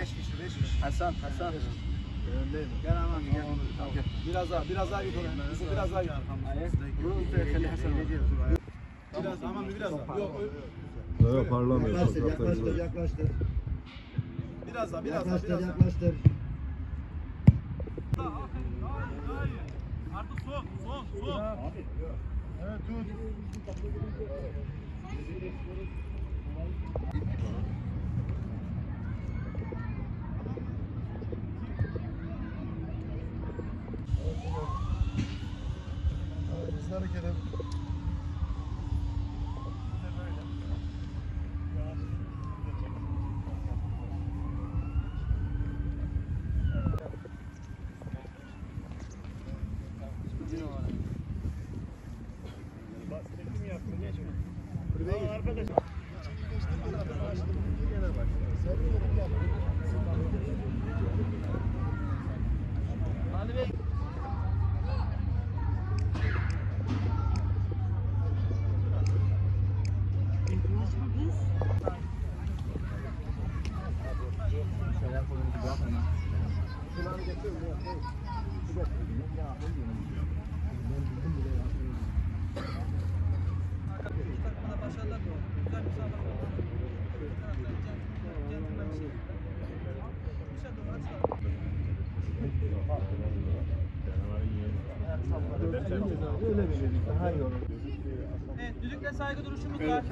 Beş kişi, beş kişi. Hasan, Hasan. Öndeyim. Gel aman gel. Tamam. Biraz daha, biraz daha git oğlum. Bizi biraz daha git. Biraz aman biraz daha. Yok, Yok parlamıyor. Yaklaştır, yaklaştır, yaklaştır. Biraz daha, biraz daha, biraz daha. Yaklaştır, Artık sok, sok, sok. Evet, tut. kere düdükle saygı duruşumuz var.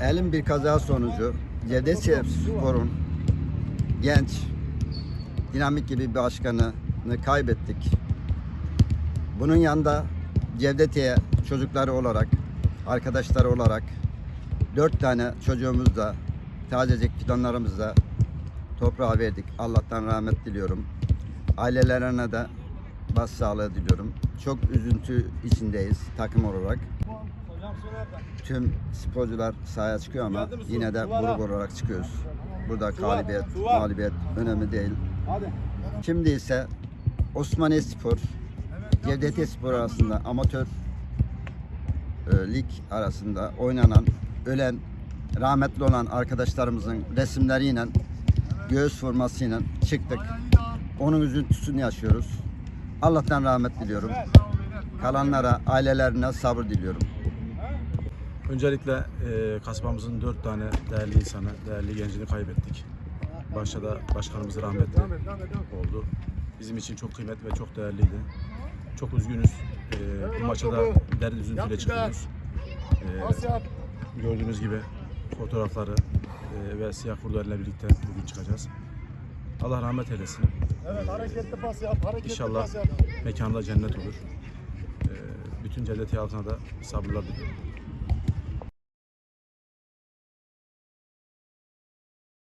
Elim bir kaza sonucu Cevdetçi Spor'un genç, dinamik gibi bir başkanını kaybettik. Bunun yanında Cevdetiye çocukları olarak, arkadaşları olarak dört tane çocuğumuz da tazecik fidanlarımızla toprağa verdik. Allah'tan rahmet diliyorum. Ailelerine de başsağlığı diliyorum. Çok üzüntü içindeyiz takım olarak. Tüm sporcular sahaya çıkıyor ama yine de grup olarak çıkıyoruz. Burada galibiyet, mağlubiyet önemli değil. Şimdi ise Osmaniye Spor, Cevdetiye Spor arasında amatör e, lig arasında oynanan, ölen, rahmetli olan arkadaşlarımızın resimleriyle, göğüs formasıyla çıktık. Onun üzüntüsünü yaşıyoruz. Allah'tan rahmet diliyorum. Kalanlara, ailelerine sabır diliyorum. Öncelikle e, kasabamızın dört tane değerli insanı, değerli gencini kaybettik. Başta da başkanımız rahmetli oldu. Bizim için çok kıymetli ve çok değerliydi. Çok üzgünüz. E, bu maça da dert üzüntüyle çıkıyoruz. E, gördüğünüz gibi fotoğrafları e, ve siyah kurdelerle birlikte bugün çıkacağız. Allah rahmet eylesin. Evet, hareketli pas yap, hareketli İnşallah pas yap. mekanı da cennet olur. E, bütün Cevdetiye halkına da sabırlar diliyorum.